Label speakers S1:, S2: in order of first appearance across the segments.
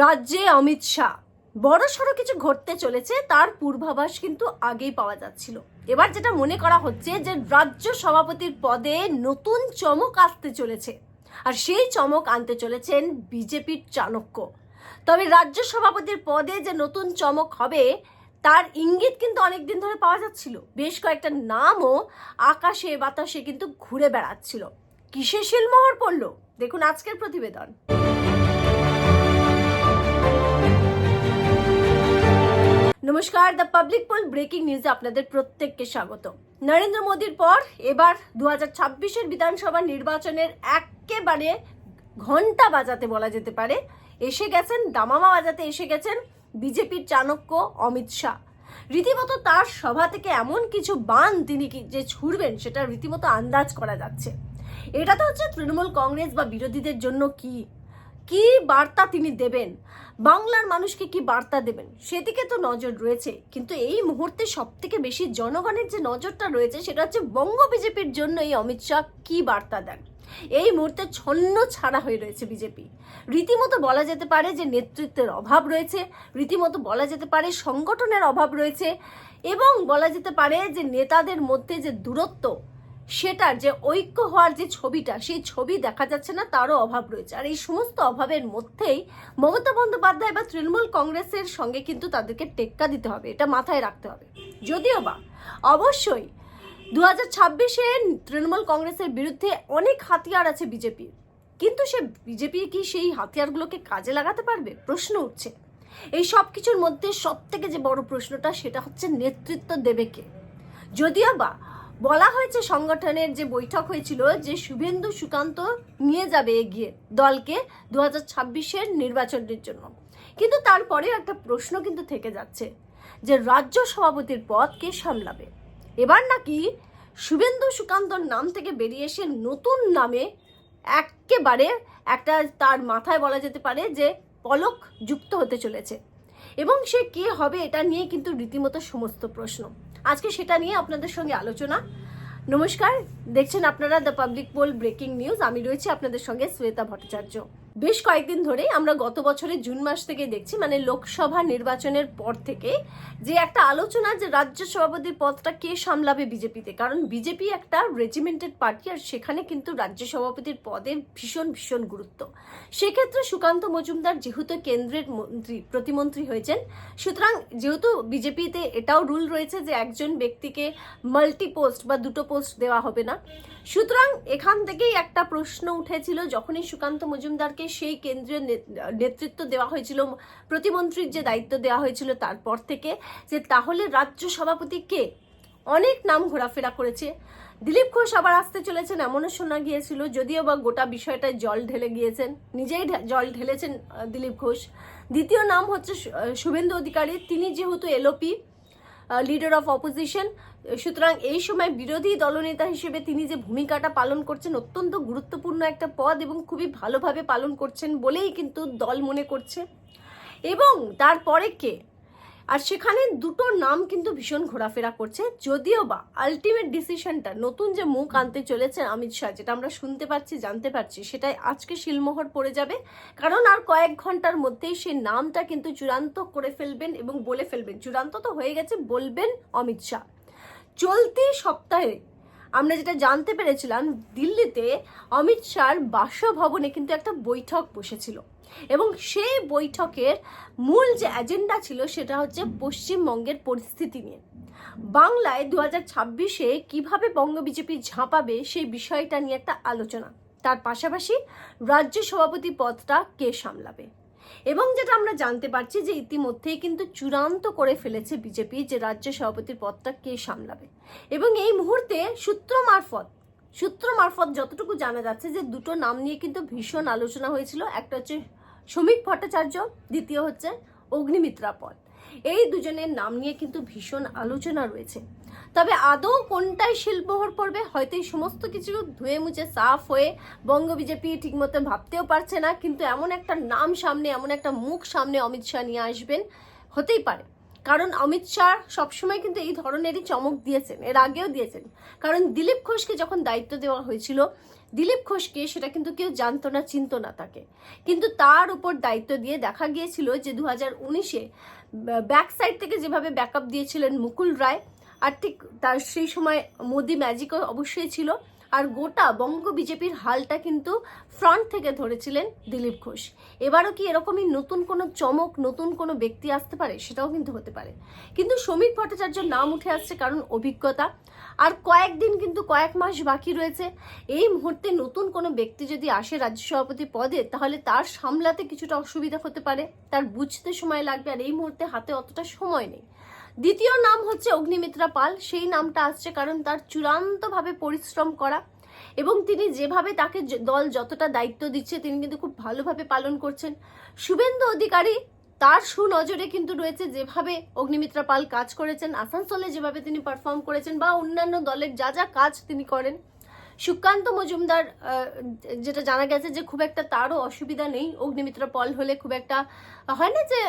S1: রাজ্যে অমিত শাহ। বড় সড়ো কিছু ঘটতে চলেছে, তার পূর্বাভাস কিন্তু আগেই পাওয়া যাচ্ছিল। এবার যেটা মনে করা হচ্ছে যে, রাজ্য সভাপতির পদে নতুন চমক আসতে চলেছে। আর সেই চমক আনতে চলেছেন বিজেপির চাণক্য। তবে রাজ্য সভাপতির পদে যে নতুন চমক হবে, তার ইঙ্গিত কিন্তু অনেকদিন ধরে পাওয়া যাচ্ছিল। বেশ কয়েকটা নামও আকাশে বাতাসে কিন্তু ঘুরে বেড়াচ্ছিল। কিসে শিলমোহর পড়ল? দেখুন আজকের প্রতিবেদন। নমস্কার দ্য পাবলিক পোল ব্রেকিং নিউজে আপনাদের প্রত্যেককে স্বাগত। নরেন্দ্র মোদীর পর এবার দু হাজার বিধানসভা নির্বাচনের একেবারে ঘণ্টা বাজাতে বলা যেতে পারে। এসে গেছেন, দামামা বাজাতে এসে গেছেন বিজেপির চাণক্য অমিত শাহ। রীতিমতো তার সভা থেকে এমন কিছু বান তিনি যে ছুড়বেন, সেটা রীতিমতো আন্দাজ করা যাচ্ছে। এটা তো হচ্ছে তৃণমূল কংগ্রেস বা বিরোধীদের জন্য কি কি বার্তা তিনি দেবেন? বাংলার মানুষকে কি বার্তা দেবেন? সেদিকে তো নজর রয়েছে। কিন্তু এই মুহূর্তে সব থেকে বেশি জনগণের যে নজরটা রয়েছে, সেটা হচ্ছে বঙ্গ বিজেপির জন্য এই অমিত শাহ কি বার্তা দেন? এই মুহূর্তে ছন্ন ছাড়া হয়ে রয়েছে বিজেপি। রীতিমতো বলা যেতে পারে যে নেতৃত্বের অভাব রয়েছে, রীতিমতো বলা যেতে পারে সংগঠনের অভাব রয়েছে, এবং বলা যেতে পারে যে নেতাদের মধ্যে যে দূরত্ব সেটার যে ঐক্য হওয়ার যে ছবিটা, সেই ছবি দেখা যাচ্ছে না, তারও অভাব রয়েছে। আর এই সমস্ত অভাবের মধ্যেই মমতা বন্দ্যোপাধ্যায় বা তৃণমূল কংগ্রেসের সঙ্গে কিন্তু তাদেরকে টেক্কা দিতে হবে, এটা মাথায় রাখতে হবে। যদিও বা অবশ্যই দু হাজার ছাব্বিশে তৃণমূল কংগ্রেসের বিরুদ্ধে অনেক হাতিয়ার আছে বিজেপির। কিন্তু সে বিজেপি কি সেই হাতিয়ারগুলোকে কাজে লাগাতে পারবে? প্রশ্ন উঠছে। এই সব কিছুর মধ্যে সব থেকে যে বড় প্রশ্নটা, সেটা হচ্ছে নেতৃত্ব দেবে কে? যদিও বা বলা হয়েছে সংগঠনের যে বৈঠক হয়েছিল যে শুভেন্দু সুকান্ত নিয়ে যাবে এগিয়ে দলকে দু হাজার ছাব্বিশের নির্বাচনের জন্য। কিন্তু তারপরে একটা প্রশ্ন কিন্তু থেকে যাচ্ছে যে রাজ্য সভাপতির পদ কে সামলাবে? এবার নাকি শুভেন্দু সুকান্তর নাম থেকে বেরিয়ে এসে নতুন নামে একেবারে একটা তার মাথায় বলা যেতে পারে যে পলক যুক্ত হতে চলেছে। এবং সে কে হবে এটা নিয়ে কিন্তু রীতিমতো সমস্ত প্রশ্ন। আজকে সেটা নিয়ে আপনাদের সঙ্গে আলোচনা। নমস্কার, দেখছেন আপনারা the public poll breaking news আমি রয়েছি আপনাদের সঙ্গে শ্বেতা ভট্টাচার্য। বেশ কয়েকদিন ধরেই আমরা গত বছরের জুন মাস থেকে দেখছি মানে লোকসভা নির্বাচনের পর থেকে যে একটা আলোচনা যে রাজ্য সভাপতির পদটা কে সামলাবে বিজেপিতে। কারণ বিজেপি একটা রেজিমেন্টেড পার্টি আর সেখানে কিন্তু রাজ্য সভাপতির পদের ভীষণ ভীষণ গুরুত্ব। সেক্ষেত্রে সুকান্ত মজুমদার যেহেতু কেন্দ্রের মন্ত্রী, প্রতিমন্ত্রী হয়েছেন, সুতরাং যেহেতু বিজেপিতে এটাও রুল রয়েছে যে একজন ব্যক্তিকে মাল্টি পোস্ট বা দুটো পোস্ট দেওয়া হবে না। সুতরাং এখান থেকেই একটা প্রশ্ন উঠেছিল, যখনই সুকান্ত মজুমদারকে সেই কেন্দ্রীয় নেতৃত্ব দেওয়া হয়েছিল, প্রতিমন্ত্রীর যে দায়িত্ব দেওয়া হয়েছিল তারপর থেকে, যে তাহলে রাজ্য সভাপতি কে? অনেক নাম ঘোরাফেরা করেছে। দিলীপ ঘোষ আবার আসতে চলেছেন, এমনও শোনা গিয়েছিল, যদিও বা গোটা বিষয়টায় জল ঢেলে গিয়েছেন, নিজেই জল ঢেলেছেন দিলীপ ঘোষ। দ্বিতীয় নাম হচ্ছে শুভেন্দু অধিকারী, তিনি যেহেতু এলওপি লিডার অফ অপোজিশন সুতরাং এই সময় বিরোধী দলনেতা হিসেবে তিনি যে ভূমিকাটা পালন করছেন অত্যন্ত গুরুত্বপূর্ণ একটা পদ এবং খুবই ভালোভাবে পালন করছেন বলেই কিন্তু দল মনে করছে। এবং তারপরে কে? আর সেখানে দুটো নাম কিন্তু ভীষণ ঘোরাফেরা করছে। যদিও বা আলটিমেট ডিসিশনটা নতুন যে মুখ আনতে চলেছে অমিত শাহ, যেটা আমরা শুনতে পাচ্ছি, জানতে পারছি, সেটাই আজকে শিলমোহর পড়ে যাবে। কারণ আর কয়েক ঘণ্টার মধ্যেই সেই নামটা কিন্তু চূড়ান্ত করে ফেলবেন এবং বলে ফেলবেন। চূড়ান্ত তো হয়ে গেছে, বলবেন অমিত শাহ। চলতি সপ্তাহে আমরা যেটা জানতে পেরেছিলাম, দিল্লিতে অমিত শাহর বাসভবনে কিন্তু একটা বৈঠক বসেছিল। এবং সেই বৈঠকের মূল যে এজেন্ডা ছিল সেটা হচ্ছে পশ্চিমবঙ্গের পরিস্থিতি নিয়ে। বাংলায় দু হাজার ছাব্বিশে কীভাবে বঙ্গ বিজেপি ঝাঁপাবে সেই বিষয়টা নিয়ে একটা আলোচনা। তার পাশাপাশি রাজ্য সভাপতি পদটা কে সামলাবে? এবং যেটা আমরা জানতে পারছি যে ইতিমধ্যেই কিন্তু চূড়ান্ত করে ফেলেছে বিজেপি যে রাজ্য সভাপতির পদটা কে সামলাবে। এবং এই মুহূর্তে সূত্র মারফত সূত্র মারফত যতটুকু জানা যাচ্ছে যে দুটো নাম নিয়ে কিন্তু ভীষণ আলোচনা হয়েছিল। একটা হচ্ছে শ্রমিক ভট্টাচার্য, দ্বিতীয় হচ্ছে অগ্নিমিত্রা পদ এই দুজনের নাম নিয়ে কিন্তু ভীষণ আলোচনা রয়েছে। তবে আদৌ কোনটাই শিল্পহর পড়বে হয়তো এই সমস্ত কিছু ধুয়ে মুছে সাফ হয়ে বঙ্গ বিজেপি ঠিকমতো ভাবতেও পারছে না, কিন্তু এমন একটা নাম সামনে, এমন একটা মুখ সামনে অমিত শাহ নিয়ে আসবেন, হতেই পারে। কারণ অমিত শাহ সবসময় কিন্তু এই ধরনেরই চমক দিয়েছেন, এর আগেও দিয়েছেন। কারণ দিলীপ ঘোষকে যখন দায়িত্ব দেওয়া হয়েছিল, দিলীপ ঘোষকে সেটা কিন্তু কেউ জানতো না, চিনত না তাকে। কিন্তু তার উপর দায়িত্ব দিয়ে দেখা গিয়েছিল যে দু হাজার উনিশে ব্যাক সাইড থেকে যেভাবে ব্যাকআপ দিয়েছিলেন মুকুল রায়, আর ঠিক তার সেই সময় মোদি ম্যাজিকও অবশ্যই ছিল। আর গোটা বঙ্গ বিজেপির হালটা কিন্তু ফ্রন্ট থেকে ধরেছিলেন দিলীপ ঘোষ। এবারও কি এরকমই নতুন কোনো চমক, নতুন কোনো ব্যক্তি আসতে পারে সেটাও কিন্তু হতে পারে। কিন্তু শ্রমিক ভট্টাচার্যর নাম উঠে আসছে কারণ অভিজ্ঞতা। আর কয়েকদিন কিন্তু কয়েক মাস বাকি রয়েছে। এই মুহূর্তে নতুন কোনো ব্যক্তি যদি আসে রাজ্য সভাপতি পদে, তাহলে তার সামলাতে কিছুটা অসুবিধা হতে পারে। তার বুঝতে সময় লাগবে আর এই মুহূর্তে হাতে অতটা সময় নেই। দ্বিতীয় নাম হচ্ছে অগ্নিমিত্রা পাল। সেই নামটা আসছে কারণ তার চূড়ান্তভাবে পরিশ্রম করা এবং তিনি যেভাবে তাকে দল যতটা দায়িত্ব দিচ্ছে, তিনি কিন্তু খুব ভালোভাবে পালন করছেন। শুভেন্দু অধিকারী তার সুনজরে কিন্তু রয়েছে যেভাবে অগ্নিমিত্রা পাল কাজ করেছেন, আসানসোলে যেভাবে তিনি পারফর্ম করেছেন বা অন্যান্য দলের যা যা কাজ তিনি করেন। সুকান্ত মজুমদার যেটা জানা গেছে যে খুব একটা তারও অসুবিধা নেই। অগ্নিমিত্রা পল হলে খুব একটা, হয় না যে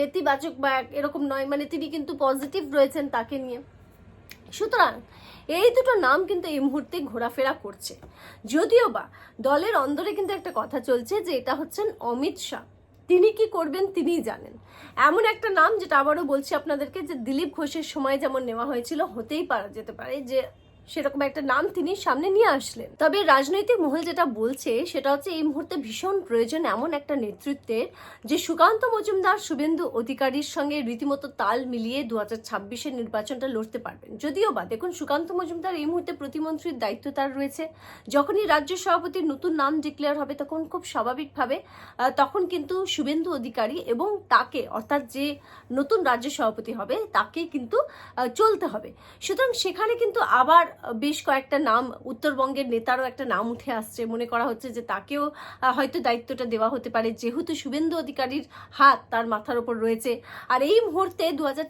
S1: নেতিবাচক বা এরকম নয় মানে তিনি কিন্তু পজিটিভ রয়েছেন তাকে নিয়ে। সুতরাং এই দুটো নাম কিন্তু এই মুহূর্তে ঘোরাফেরা করছে। যদিও বা দলের অন্দরে কিন্তু একটা কথা চলছে যে এটা হচ্ছেন অমিত শাহ। তিনি কি করবেন তিনিই জানেন। এমন একটা নাম যেটা আবারও বলছি আপনাদেরকে যে দিলীপ ঘোষের সময় যেমন নেওয়া হয়েছিল, হতেই পারা যেতে পারে যে সেরকম একটা নাম তিনি সামনে নিয়ে আসলেন। তবে রাজনৈতিক মহল যেটা বলছে, সেটা হচ্ছে এই মুহূর্তে ভীষণ প্রয়োজন এমন একটা নেতৃত্বের, যে সুকান্ত মজুমদার শুভেন্দু অধিকারীর সঙ্গে রীতিমতো তাল মিলিয়ে দু হাজার ছাব্বিশের নির্বাচনটা লড়তে পারবেন। যদিও বা, দেখুন সুকান্ত মজুমদার এই মুহূর্তে প্রতিমন্ত্রীর দায়িত্ব তার রয়েছে। যখনই রাজ্য সভাপতির নতুন নাম ডিক্লেয়ার হবে তখন খুব স্বাভাবিকভাবে তখন কিন্তু শুভেন্দু অধিকারী এবং তাকে, অর্থাৎ যে নতুন রাজ্য সভাপতি হবে, তাকে কিন্তু চলতে হবে। সুতরাং সেখানে কিন্তু আবার বেশ কয়েকটা নাম, উত্তরবঙ্গের নেতারও একটা নাম উঠে আসছে। মনে করা হচ্ছে যে তাকেও হয়তো দায়িত্বটা দেওয়া হতে পারে। যেহেতু শুভেন্দু অধিকারীর হাত তার মাথার ওপর রয়েছে। আর এই মুহূর্তে দু হাজার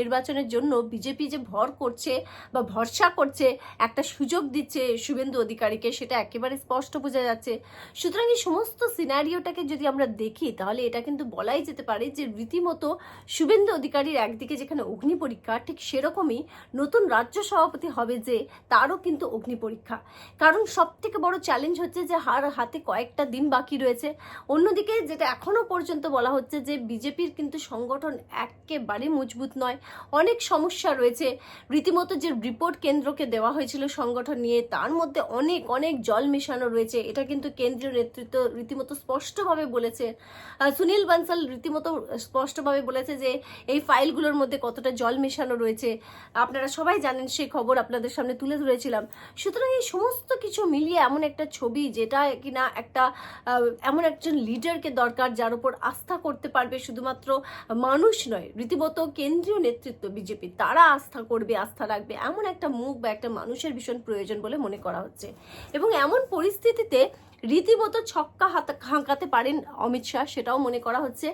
S1: নির্বাচনের জন্য বিজেপি যে ভর করছে বা ভরসা করছে, একটা সুযোগ দিচ্ছে শুভেন্দু অধিকারীকে, সেটা একেবারে স্পষ্ট বোঝা যাচ্ছে। সুতরাং এই সমস্ত সিনারিওটাকে যদি আমরা দেখি, তাহলে এটা কিন্তু বলাই যেতে পারে যে রীতিমতো শুভেন্দু অধিকারীর একদিকে যেখানে অগ্নি পরীক্ষা, ঠিক সেরকমই নতুন রাজ্য সভাপতি হবে যে তারও কিন্তু অগ্নি পরীক্ষা। কারণ সব থেকে বড় চ্যালেঞ্জ হচ্ছে যে হার হাতে কয়েকটা দিন বাকি রয়েছে। অন্যদিকে যেটা এখনও পর্যন্ত বলা হচ্ছে যে বিজেপির কিন্তু সংগঠন একেবারে মজবুত নয়। অনেক সমস্যা রয়েছে। রীতিমতো যে রিপোর্ট কেন্দ্রকে দেওয়া হয়েছিল সংগঠন নিয়ে, তার মধ্যে অনেক অনেক জল মেশানো রয়েছে। এটা কিন্তু কেন্দ্রীয় নেতৃত্ব রীতিমতো স্পষ্টভাবে বলেছে। সুনীল বানসাল রীতিমতো স্পষ্টভাবে বলেছে যে এই ফাইলগুলোর মধ্যে কতটা জল মেশানো রয়েছে। আপনারা সবাই জানেন সেই খবর, আপনাদের সামনে তুলে ধরেছিলাম। সুতরাং এই সমস্ত কিছু মিলিয়ে এমন একটা ছবি যেটা কিনা একটা এমন একজন লিডারকে দরকার যার উপর আস্থা করতে পারবে শুধুমাত্র মানুষ নয়, রীতিমতো কেন্দ্রীয় নেতৃত্ব বিজেপি তারা আস্থা করবে, আস্থা রাখবে। এমন একটা মুখ বা একটা মানুষের ভীষণ প্রয়োজন বলে মনে করা হচ্ছে। এবং এমন পরিস্থিতিতে রীতিমতো ছক্কা হাত, হাঁকাতে পারেন অমিত শাহ, সেটাও মনে করা হচ্ছে।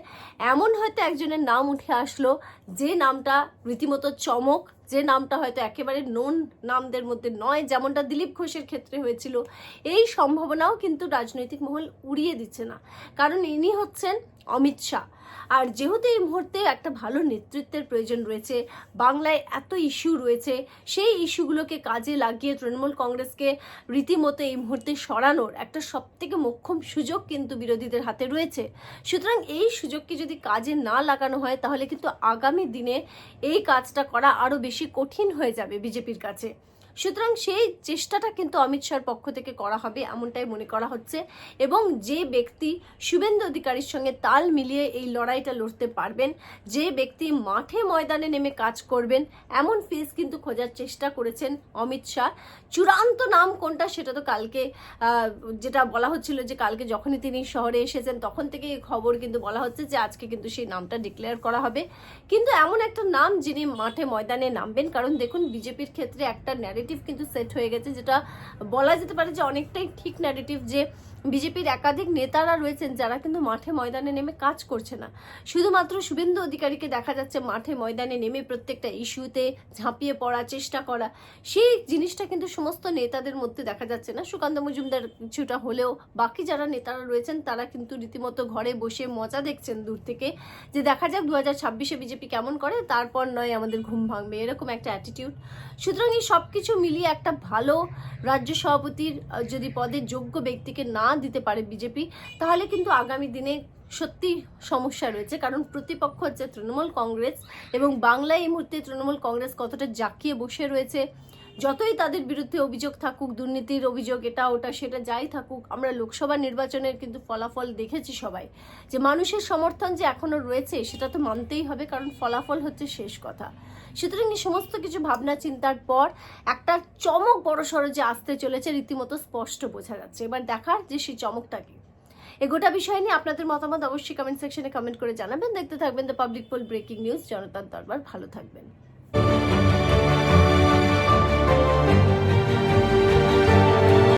S1: এমন হয়তো একজনের নাম উঠে আসলো, যে নামটা রীতিমতো চমক যে নামটা হয়তো একেবারে নোন নামদের মধ্যে নয়, যেমনটা দিলীপ ঘোষের ক্ষেত্রে হয়েছিল, এই সম্ভাবনাও কিন্তু রাজনৈতিক মহল উড়িয়ে দিচ্ছে না। কারণ ইনি হচ্ছেন অমিত শাহ। আর যেহেতু এই মুহূর্তে একটা ভালো নেতৃত্বের প্রয়োজন রয়েছে, বাংলায় এত ইস্যু রয়েছে, সেই ইস্যুগুলোকে কাজে লাগিয়ে তৃণমূল কংগ্রেসকে রীতিমতো এই মুহূর্তে সরানোর একটা সব থেকে মোক্ষম সুযোগ কিন্তু বিরোধীদের হাতে রয়েছে। সুতরাং এই সুযোগকে যদি কাজে না লাগানো হয়, তাহলে কিন্তু আগামী দিনে এই কাজটা করা আরও বেশি কঠিন হয়ে যাবে বিজেপির কাছে। সুতরাং সেই চেষ্টাটা কিন্তু অমিত শাহর পক্ষ থেকে করা হবে, এমনটাই মনে করা হচ্ছে। এবং যে ব্যক্তি শুভেন্দু অধিকারীর সঙ্গে তাল মিলিয়ে এই লড়াইটা লড়তে পারবেন, যে ব্যক্তি মাঠে ময়দানে নেমে কাজ করবেন, এমন ফেস কিন্তু খোঁজার চেষ্টা করেছেন অমিত শাহ। চূড়ান্ত নাম কোনটা সেটা তো কালকে যেটা বলা হচ্ছিল যে কালকে যখনই তিনি শহরে এসেছেন তখন থেকে এই খবর কিন্তু বলা হচ্ছে যে আজকে কিন্তু সেই নামটা ডিক্লেয়ার করা হবে। কিন্তু এমন একটা নাম যিনি মাঠে ময়দানে নামবেন, কারণ দেখুন বিজেপির ক্ষেত্রে একটা ন্যারেটিভ কিন্তু সেট হয়ে গেছে, যেটা বলা যেতে পারে যে অনেকটাই ঠিক ন্যারেটিভ যে বিজেপির একাধিক নেতারা রয়েছেন যারা কিন্তু মাঠে ময়দানে নেমে কাজ করছে না। শুধুমাত্র শুভেন্দু অধিকারীকে দেখা যাচ্ছে মাঠে ময়দানে নেমে প্রত্যেকটা ইস্যুতে ঝাঁপিয়ে পড়ার চেষ্টা করা। সেই জিনিসটা কিন্তু সমস্ত নেতাদের মধ্যে দেখা যাচ্ছে না। সুকান্ত মজুমদার কিছুটা হলেও বাকি যারা নেতারা রয়েছেন, তারা কিন্তু রীতিমতো ঘরে বসে মজা দেখছেন দূর থেকে। যে দেখা যাক দু হাজার ছাব্বিশে বিজেপি কেমন করে, তারপর নয় আমাদের ঘুম ভাঙবে, এরকম একটা অ্যাটিটিউড সুতরাং এই সব কিছু মিলিয়ে একটা ভালো রাজ্য সভাপতির যদি পদের যোগ্য ব্যক্তিকে না দিতে পারে বিজেপি, তাহলে কিন্তু আগামী দিনে সত্যি সমস্যা রয়েছে। কারণ প্রতিপক্ষ হচ্ছে তৃণমূল কংগ্রেস এবং বাংলায় এই মুহূর্তে তৃণমূল কংগ্রেস কতটা জাঁকিয়ে বসে রয়েছে যতই তাদের বিরুদ্ধে অভিযোগ থাকুক, দুর্নীতির অভিযোগ, এটা, ওটা, সেটা যাই থাকুক, আমরা লোকসভা নির্বাচনের কিন্তু ফলাফল দেখেছি সবাই। যে মানুষের সমর্থন যে এখনও রয়েছে, সেটা তো মানতেই হবে, কারণ ফলাফল হচ্ছে শেষ কথা। সুতরাং এই সমস্ত কিছু ভাবনা চিন্তার পর একটা চমক বড় সড়ো যে আসতে চলেছে, রীতিমতো স্পষ্ট বোঝা যাচ্ছে। এবার দেখার যে সেই চমকটা কি। এ গোটা বিষয় নিয়ে আপনাদের মতামত অবশ্যই কমেন্ট সেকশনে কমেন্ট করে জানাবেন। দেখতে থাকবেন the public poll breaking news জনতার দরবার। ভালো থাকবেন।